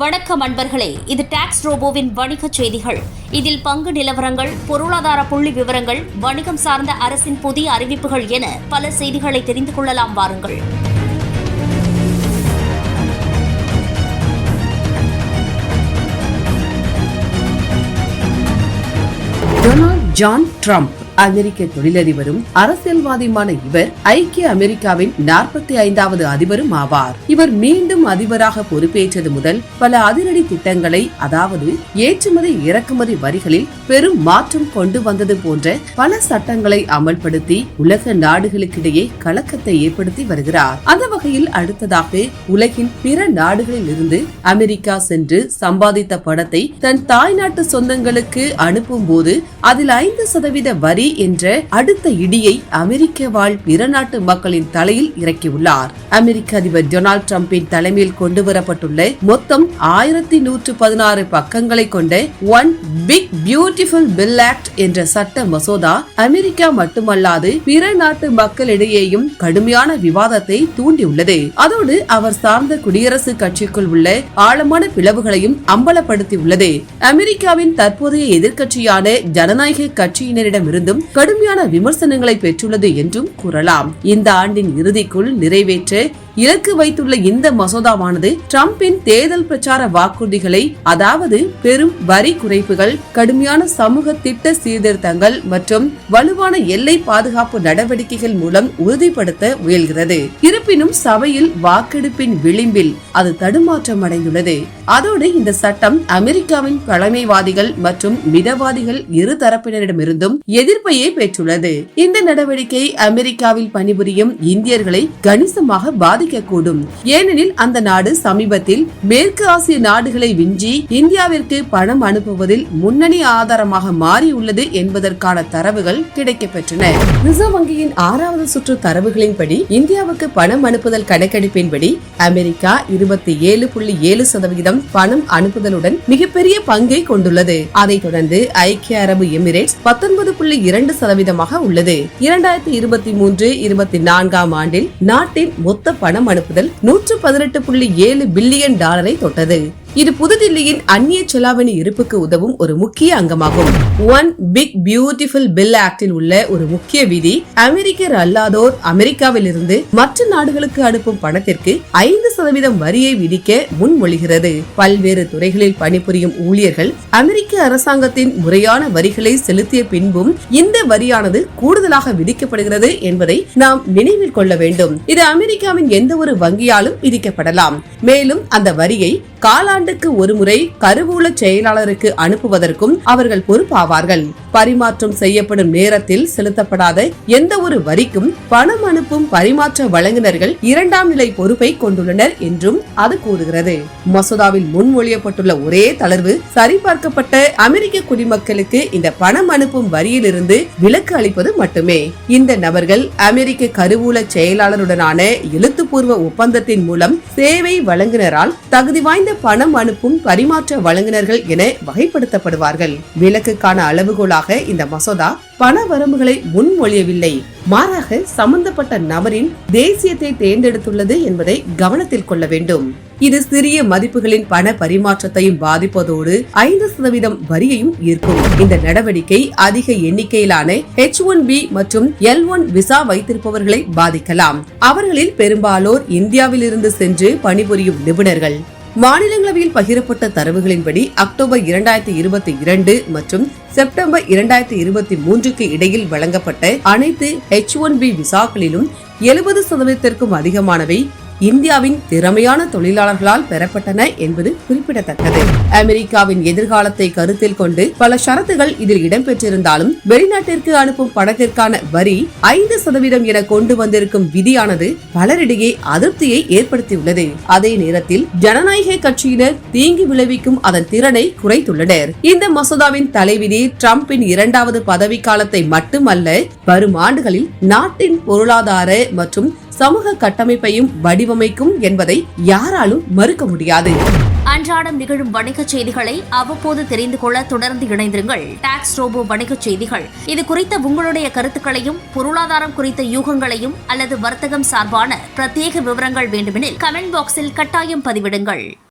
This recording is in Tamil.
வணக்கம் அன்பர்களே இது டாக்ஸ் ரோபோவின் வணிகச் செய்திகள். இதில் பங்கு நிலவரங்கள் பொருளாதார புள்ளி விவரங்கள் வணிகம் சார்ந்த அரசின் புதிய அறிவிப்புகள் என பல செய்திகளை தெரிந்து கொள்ளலாம் வாருங்கள். Donald John Trump. அமெரிக்க தொழிலதிபரும் அரசியல்வாதியுமான இவர் ஐக்கிய அமெரிக்காவின் நாற்பத்தி ஐந்தாவது அதிபரும் ஆவார். இவர் மீண்டும் அதிபராக பொறுப்பேற்றது முதல் பல அதிரடி திட்டங்களை அதாவது ஏற்றுமதி இறக்குமதி வரிகளில் பெரும் மாற்றம் கொண்டு வந்தது போன்ற பல சட்டங்களை அமல்படுத்தி உலக நாடுகளுக்கிடையே கலக்கத்தை ஏற்படுத்தி வருகிறார். அந்த வகையில் அடுத்ததாக உலகின் பிற நாடுகளில் இருந்து அமெரிக்கா சென்று சம்பாதித்த பணத்தை தன் தாய்நாட்டு சொந்தங்களுக்கு அனுப்பும் போது அதில் ஐந்து சதவீத வரி என்ற அடுத்த இடியை அமெரிக்க வாழ் பிற நாட்டு மக்களின் தலையில் இறக்கியுள்ளார். அமெரிக்க அதிபர் டொனால்டு டிரம்பின் தலைமையில் கொண்டு வரப்பட்டுள்ள மொத்தம் ஆயிரத்தி நூற்று பதினாறு பக்கங்களை கொண்ட one big beautiful bill act என்ற சட்ட மசோதா அமெரிக்கா மட்டுமல்லாது பிற நாட்டு மக்களிடையேயும் கடுமையான விவாதத்தை தூண்டியுள்ளது. அதோடு அவர் சார்ந்த குடியரசு கட்சிக்குள் உள்ள ஆழமான பிளவுகளையும் அம்பலப்படுத்தியுள்ளது. அமெரிக்காவின் தற்போதைய எதிர்க்கட்சியான ஜனநாயக கட்சியினரிடமிருந்தும் கடுமையான விமர்சனங்களை பெற்றுள்ளது என்றும் கூறலாம். இந்த ஆண்டின் இறுதிக்குள் நிறைவேற்ற இலக்கு வைத்துள்ள இந்த மசோதாவானது டிரம்பின் தேர்தல் பிரச்சார வாக்குறுதிகளை அதாவது பெரும் வரி குறைப்புகள் கடுமையான சமூக திட்ட சீர்திருத்தங்கள் மற்றும் வலுவான எல்லை பாதுகாப்பு நடவடிக்கைகள் மூலம் உறுதிப்படுத்த முயல்கிறது. இருப்பினும் சபையில் வாக்கெடுப்பின் விளிம்பில் அது தடுமாற்றம் அடைந்துள்ளது அதோடு இந்த சட்டம் அமெரிக்காவின் பழமைவாதிகள் மற்றும் மிதவாதிகள் இரு தரப்பினரிடமிருந்தும் எதிர்ப்பையே பெற்றுள்ளது. இந்த நடவடிக்கை அமெரிக்காவில் பணிபுரியும் இந்தியர்களை கணிசமாக பாதிக்கக்கூடும் ஏனெனில் அந்த நாடு சமீபத்தில் மேற்கு ஆசிய நாடுகளை விஞ்சி இந்தியாவிற்கு பணம் அனுப்புவதில் முன்னணி ஆதாரமாக மாறியுள்ளது என்பதற்கான தரவுகள் கிடைக்கப்பெற்றன. ரிசர்வ் வங்கியின் ஆறாவது சுற்று தரவுகளின்படி இந்தியாவுக்கு பணம் அனுப்புதல் கணக்கெடுப்பின்படி அமெரிக்கா இருபத்தி ஏழு புள்ளி ஏழு சதவிகிதம் பணம் அனுப்புதலுடன் மிகப்பெரிய பங்கை கொண்டுள்ளது. அதைத் தொடர்ந்து ஐக்கிய அரபு எமிரேட்ஸ் பத்தொன்பது புள்ளி இரண்டு சதவீதமாக உள்ளது. இரண்டாயிரத்தி இருபத்தி மூன்று இருபத்தி நான்காம் ஆண்டில் நாட்டின் மொத்த பண பணம் அனுப்புதல் நூற்று பதினெட்டு புள்ளி ஏழு பில்லியன் டாலரை தொட்டது. இது புதுதில்லியின் அந்நிய செலாவணி இருப்புக்கு உதவும் ஒரு முக்கிய அங்கமாகும். ஒன் பிக் பியூட்டிஃபுல் பில் ஆக்டில் உள்ள ஒரு முக்கிய விதி அமெரிக்கர் அல்லாதோர் அமெரிக்காவில் இருந்து மற்ற நாடுகளுக்கு அனுப்பும் பணத்திற்கு ஐந்து சதவீதம் வரியை விதிக்க முன்மொழிகிறது. பல்வேறு துறைகளில் பணிபுரியும் ஊழியர்கள் அமெரிக்க அரசாங்கத்தின் முறையான வரிகளை செலுத்திய பின்பும் இந்த வரியானது கூடுதலாக விதிக்கப்படுகிறது என்பதை நாம் நினைவில் கொள்ள வேண்டும். இது அமெரிக்காவின் எந்த ஒரு வங்கியாலும் விதிக்கப்படலாம். மேலும் அந்த வரியை ஆண்டுக்கு ஒருமுறை கருவூல செயலாளருக்கு அனுப்புவதற்கும் அவர்கள் பொறுப்பாவார்கள். பரிமாற்றம் செய்யப்படும் நேரத்தில் செலுத்தப்படாத எந்த ஒரு வரிக்கும் பணம் அனுப்பும் பரிமாற்ற வழங்குநர்கள் இரண்டாம் நிலை பொறுப்பை கொண்டுள்ளனர் என்றும் அது கூறுகிறது. மசோதாவில் முன்மொழியப்பட்டுள்ள ஒரே தளர்வு சரிபார்க்கப்பட்ட அமெரிக்க குடிமக்களுக்கு இந்த பணம் அனுப்பும் வரியிலிருந்து விலக்கு அளிப்பது மட்டுமே. இந்த நபர்கள் அமெரிக்க கருவூல செயலாளருடனான எழுத்துப்பூர்வ ஒப்பந்தத்தின் மூலம் சேவை வழங்குநரால் தகுதி வாய்ந்த பணம் அனுப்பும் பரிமாற்ற வழங்கினர்கள் என வகைப்படுத்தப்படுவார்கள். விலக்குக்கான அளவுகோலாக இந்த மசோதா பண வரம்புகளை முன்மொழியவில்லை. மாறாக சம்பந்தப்பட்ட நபரின் தேசியத்தை தேர்ந்தெடுத்துள்ளது என்பதை கவனத்தில் கொள்ள வேண்டும். இது சிறிய மதிப்புகளின் பண பரிமாற்றத்தையும் பாதிப்பதோடு ஐந்து சதவீதம் வரியையும் ஈர்க்கும். இந்த நடவடிக்கை அதிக எண்ணிக்கையிலான ஹெச் ஒன் பி மற்றும் எல் ஒன் விசா வைத்திருப்பவர்களை பாதிக்கலாம். அவர்களில் பெரும்பாலோர் இந்தியாவில் இருந்து சென்று பணிபுரியும் நிபுணர்கள். மாநிலங்களவையில் பகிரப்பட்ட தரவுகளின்படி அக்டோபர் இரண்டாயிரத்தி இருபத்தி இரண்டு மற்றும் செப்டம்பர் இரண்டாயிரத்தி இருபத்தி மூன்றுக்கு இடையில் வழங்கப்பட்ட அனைத்து ஹெச் ஒன் பி விசாக்களிலும் எழுபது சதவீதத்திற்கும் அதிகமானவை இந்தியாவின் திறமையான தொழிலாளர்களால் பெறப்பட்டன என்பது குறிப்பிடத்தக்கது. அமெரிக்காவின் எதிர்காலத்தை கருத்தில் கொண்டு பல ஷரத்துகள் இதில் இடம்பெற்றிருந்தாலும் வெளிநாட்டிற்கு அனுப்பும் பணத்திற்கான வரி ஐந்து சதவீதம் என கொண்டு வந்திருக்கும் விதியானது பலரிடையே அதிருப்தியை ஏற்படுத்தியுள்ளது. அதே நேரத்தில் ஜனநாயக கட்சியினர் தீங்கு விளைவிக்கும் அதன் திறனை குறைத்துள்ளனர். இந்த மசோதாவின் தலைவிதி டிரம்பின் இரண்டாவது பதவிக்காலத்தை மட்டுமல்ல வரும் ஆண்டுகளில் நாட்டின் பொருளாதார மற்றும் சமூக கட்டமைப்பையும் வடிவமைக்கும் என்பதை யாராலும் மறுக்க முடியாது. அன்றாடம் நிகழும் வணிகச் செய்திகளை அவ்வப்போது தெரிந்து கொள்ள தொடர்ந்து இணைந்திருங்கள். டாக்ஸ் ரோபோ வணிகச் செய்திகள். இது குறித்த உங்களுடைய கருத்துக்களையும் பொருளாதாரம் குறித்த யூகங்களையும் அல்லது வர்த்தகம் சார்பான பிரத்யேக விவரங்கள் வேண்டுமெனில் கமெண்ட் பாக்ஸில் கட்டாயம் பதிவிடுங்கள்.